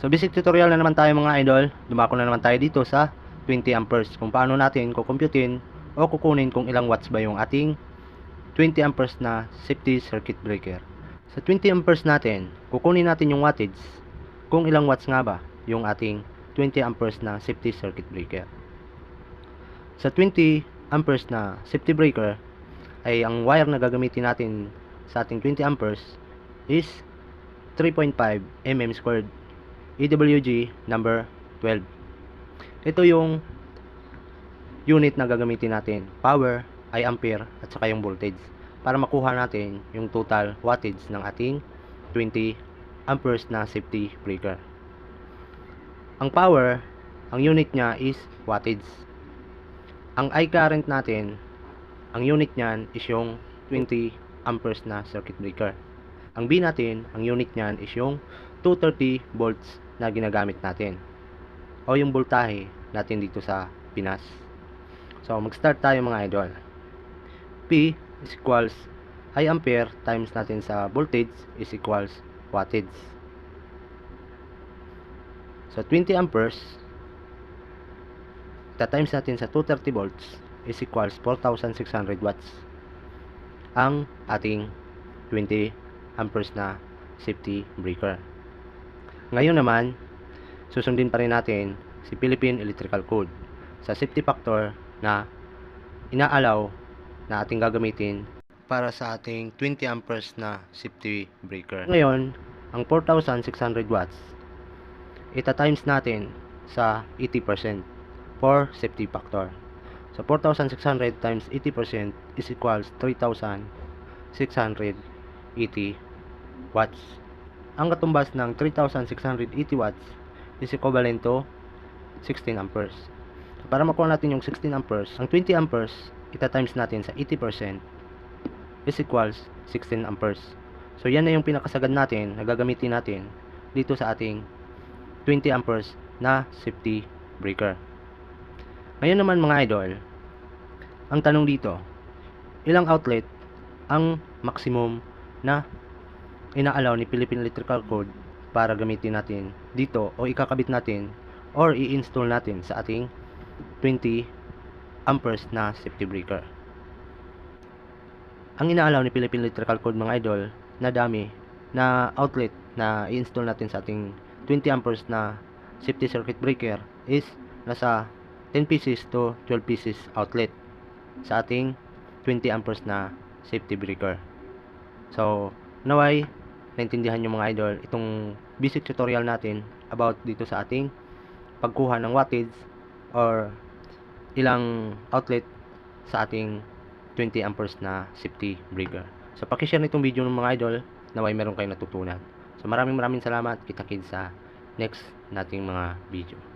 So basic tutorial na naman tayo mga idol. Dumako na naman tayo dito sa 20 amperes. Kung paano natin kukumputin o kukunin kung ilang watts ba yung ating 20 amperes na safety circuit breaker. Sa 20 amperes natin, kukunin natin yung wattage kung ilang watts nga ba yung ating 20 amperes na safety circuit breaker. Sa 20 amperes na safety breaker ay ang wire na gagamitin natin sa ating 20 amperes is 3.5 mm squared EWG number 12. Ito yung unit na gagamitin natin. Power ay ampere at saka yung voltage para makuha natin yung total wattage ng ating 20 amperes na safety breaker. Ang power, ang unit niya is wattage. Ang I current natin, ang unit niyan is yung 20 amperes na circuit breaker. Ang B natin, ang unit niyan is yung 230 volts na ginagamit natin o yung voltahe natin dito sa Pinas. So, mag-start tayo mga idol. P is equals I ampere times natin sa voltage is equals wattage. So, 20 amperes times natin sa 230 volts is equals 4,600 watts ang ating 20 amperes na safety breaker. Ngayon naman, susundin pa rin natin si Philippine Electrical Code sa safety factor na inaalaw na ating gagamitin para sa ating 20 amperes na safety breaker. Ngayon, ang 4,600 watts, ita times natin sa 80% for safety factor. So 4,600 times 80% is equals 3,680 watts. Ang katumbas ng 3,680 watts is equivalent to 16 amperes. Para makuha natin yung 16 amperes, ang 20 amperes, ita times natin sa 80% is equals 16 amperes. So yan na yung pinakasagad natin na gagamitin natin dito sa ating 20 amperes na safety breaker. Ngayon naman mga idol, ang tanong dito, ilang outlet ang maximum na inaalaw ni Philippine Electrical Code para gamitin natin dito o ikakabit natin or i-install natin sa ating 20 amperes na safety breaker. Ang inaalaw ni Philippine Electrical Code mga idol na dami na outlet na i-install natin sa ating 20 amperes na safety circuit breaker is nasa 10 pieces to 12 pieces outlet sa ating 20 amperes na safety breaker. So, naway, naintindihan nyo mga idol itong basic tutorial natin about dito sa ating pagkuha ng wattage or ilang outlet sa ating 20 amperes na safety breaker. So, pakishare nitong video ng mga idol naway meron kayong natutunan. So, maraming maraming salamat. Kita-kits sa next nating mga video.